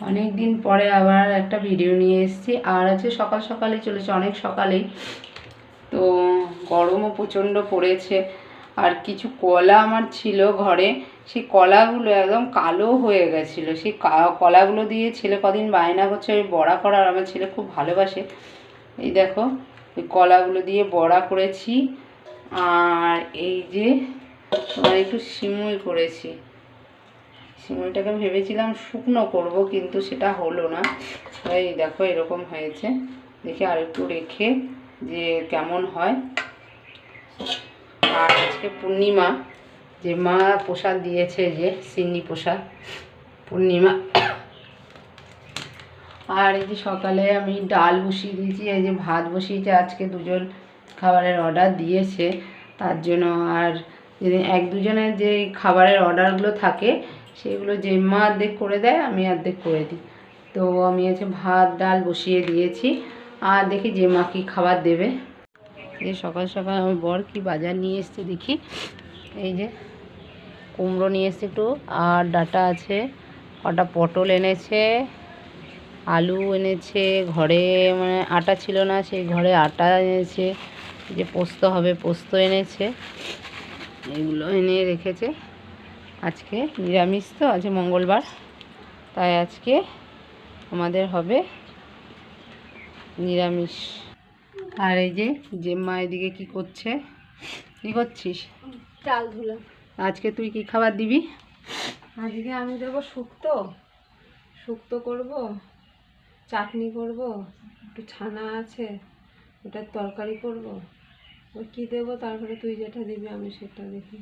অনেক দিন পরে আবার একটা ভিডিও নিয়ে এসেছি। আর আছে সকাল সকালে চলেছে, অনেক সকালেই। তো গরমও প্রচণ্ড পড়েছে। আর কিছু কলা আমার ছিল ঘরে, সেই কলাগুলো একদম কালো হয়ে গেছিল। সেই কলাগুলো দিয়ে ছেলে কদিন বায়না করছে, ওই বড়া করার আমার ছেলে খুব ভালোবাসে। এই দেখো, ওই কলাগুলো দিয়ে বড়া করেছি। আর এই যে তোমার একটু সিমুই করেছি। সিমুইটাকে ভেবেছিলাম শুকনো করব, কিন্তু সেটা হলো না। এই দেখো, এরকম হয়েছে। দেখে আর একটু রেখে যে কেমন হয়। আর আজকে পূর্ণিমা, যে মা প্রসাদ দিয়েছে যে সিন্নি প্রসাদ, পূর্ণিমা। আর এই যে সকালে আমি ডাল বসিয়ে দিয়েছি, এই যে ভাত বসিয়েছি, আজকে দুজন খাবারের অর্ডার দিয়েছে। তার জন্য আর এক দুজনের যে খাবারের অর্ডারগুলো থাকে সেগুলো যে মা অর্ধেক করে দেয়, আমি অর্ধেক করে দিই। তো আমি হচ্ছে ভাত, ডাল বসিয়ে দিয়েছি। আর দেখি যে মা কী খাবার দেবে। এই সকাল সকাল আমার বর কি বাজার নিয়ে এসছে দেখি। এই যে কুমড়ো নিয়ে এসছে একটু, আর ডাটা আছে, কটা পটল এনেছে, আলু এনেছে, ঘরে মানে আটা ছিল না, সেই ঘরে আটা এনেছে যে পোস্ত হবে, পোস্ত এনেছে এগুলো এনে রেখেছে। আজকে নিরামিষ তো আছে মঙ্গলবার। তাই আজকে আমাদের হবে নিরামিষ। আর এই যে জেম্মা এদিকে কি করছে? কি করছিস? চাল ধুলাম আজকে তুই কি খাবার দিবি? আজকে আমি দেবো শুক্তো। শুক্তো করব চাটনি করব একটু ছানা আছে ওটার তরকারি করব। ওই কী দেবো? তারপরে তুই যেটা দিবি আমি সেটা দেখি।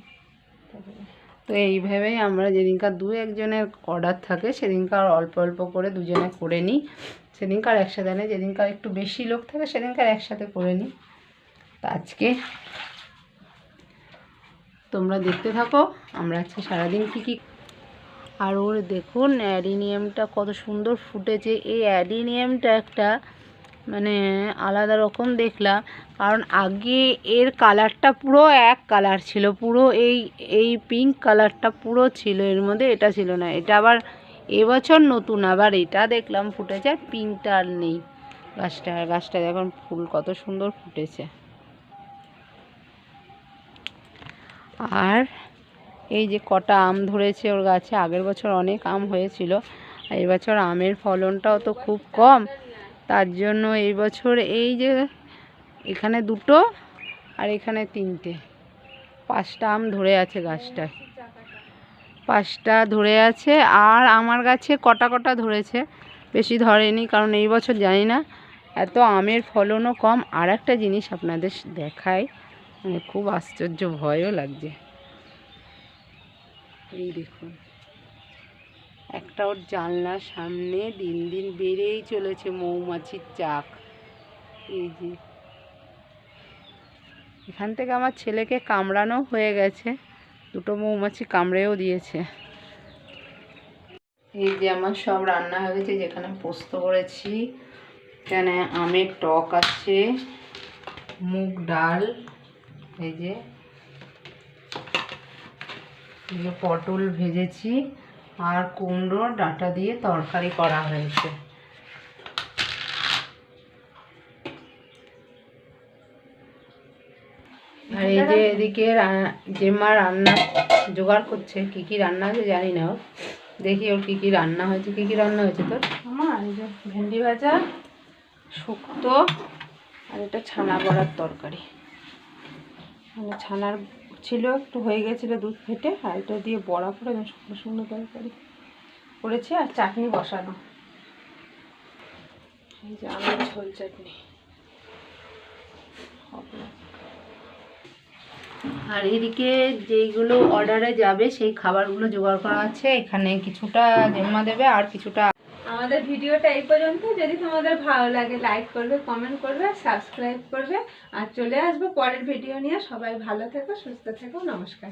তারপরে তো এইভাবেই আমরা যেদিনকার দু একজনের অর্ডার থাকে, সেদিনকার অল্প অল্প করে দুজনে করে নিই। সেদিনকার একসাথে নেই, যেদিনকার একটু বেশি লোক থাকে, সেদিনকার একসাথে করে নিই। তো আজকে তোমরা দেখতে থাকো, আমরা আজকে সারাদিন কী কী আর ওর দেখুন, অ্যাডিনিয়ামটা কত সুন্দর ফুটেছে। এই অ্যাডিনিয়ামটা একটা মানে আলাদা রকম দেখলাম। কারণ আগে এর কালারটা পুরো এক কালার ছিল, পুরো এই এই পিঙ্ক কালারটা পুরো ছিল, এর মধ্যে এটা ছিল না। এটা আবার এবছর নতুন, আবার এটা দেখলাম ফুটেছে, আর পিঙ্কটা আর নেই। গাছটা গাছটা এখন ফুল, কত সুন্দর ফুটেছে। আর এই যে কটা আম ধরেছে ওর গাছে, আগের বছর অনেক আম হয়েছিল এই আমের ফলনটাও তো খুব কম। তার জন্য এই বছর এই যে এখানে দুটো আর এখানে তিনটে। পাঁচটা আম ধরে আছে গাছটায়। পাঁচটা ধরে আছে আর আমার গাছে কটা কটা ধরেছে বেশি ধরেনি কারণ এই বছর জানি না। এত আমের ফলনও কম। আর একটা জিনিস আপনাদের দেখাই মানে খুব আশ্চর্য ভয়ও লাগছে। এই দেখুন। একটা ওর জানলার সামনে দিন দিন বেড়েই চলেছে মৌমাছির চাক। এই যে। এখান থেকে আমার ছেলেকে কামড়ানো হয়ে গেছে। দুটো মৌমাছি কামড়েও দিয়েছে। এই যে আমার সব রান্না হয়ে গেছে, যেখানে পোস্ত করেছি। এখানে আমের টক আছে, মুগ ডাল, এই যে। পটল ভেজেছি। আর কুমড়োর ডাটা দিয়ে তরকারি করা হয়েছে। আর এই যে এদিকে জেম্মা রান্না জোগাড় করছে, কি কি রান্না হয়েছে জানি না দেখি ওর কি কি রান্না হয়েছে, কি কি রান্না হয়েছে তোর? আমার এই যে ভেন্ডি ভাজা, শুক্তো, আর এটা ছানা বড়ার তরকারি। মানে ছানার ছিল, একটু হয়ে গেছিল দুধ ফেটে আর এটা দিয়ে বড়া করে একদম শুকনো শুকনো তরকারি করেছি আর চাটনি বসানো। এই যে আমের ঝোল চাটনি। আর এদিকে যেইগুলো অর্ডারে যাবে, সেই খাবারগুলো জোগাড় করা আছে, এখানে কিছুটা জেম্মা দেবে আর কিছুটা আমাদের ভিডিওটা এই পর্যন্ত। যদি তোমাদের ভালো লাগে লাইক করবে কমেন্ট করবে সাবস্ক্রাইব করবে। আর চলে আসব পরের ভিডিও নিয়ে। সবাই ভালো থেকো, সুস্থ থেকো, নমস্কার।